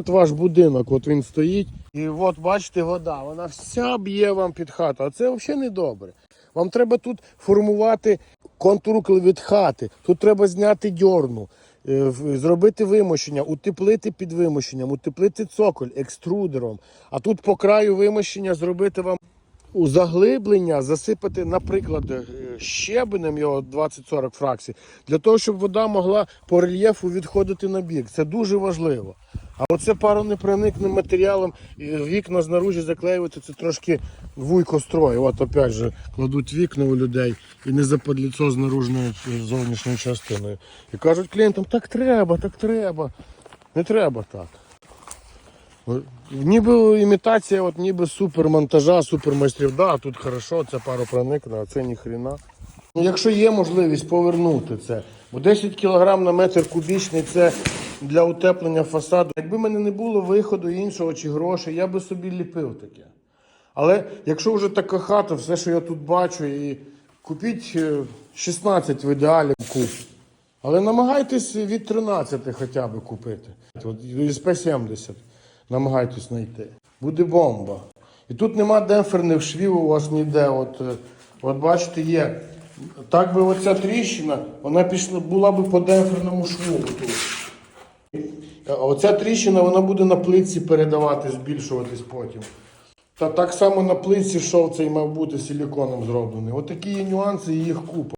От ваш будинок, от він стоїть. І от бачите, вода, вона вся б'є вам під хату. А це взагалі не добре. Вам треба тут формувати контур від хати. Тут треба зняти дьорну, е, зробити вимощення, утеплити під вимощенням, утеплити цоколь екструдером. А тут по краю вимощення зробити вам у заглиблення засипати, наприклад, е, щебенем його 20-40 фракцій, для того, щоб вода могла по рельєфу відходити на бік. Це дуже важливо. А оце паронепроникним матеріалом вікна знаружі заклеювати, це трошки вуйко строю. От опять же кладуть вікна у людей і не западліцо з наружною зовнішньою частиною. І кажуть клієнтам, так треба, так треба. Не треба так. Ніби імітація, от ніби супермонтажа, супермайстрів. Да, тут хорошо, це паропроникне, а це ніхрена. Ну, Якщо є можливість повернути це, бо 10 кг на метр кубічний це для утеплення фасаду. Якби мене не було виходу іншого чи грошей, я би собі ліпив таке. Але якщо вже така хата, все, що я тут бачу, і купіть е, 16 в ідеалі куп. Але намагайтесь від 13 хоча б купити. От СП 70 намагайтесь знайти. Буде бомба. І тут нема демпферних швів у вас ніде. От, е, от бачите, є. Так би оця тріщина, вона пішла, була би по демпферному шву. Тут. А оця тріщина вона буде на плитці передавати, збільшуватись потім. Та так само на плитці шов цей мав бути силіконом зроблений. Отакі є нюанси і їх купа.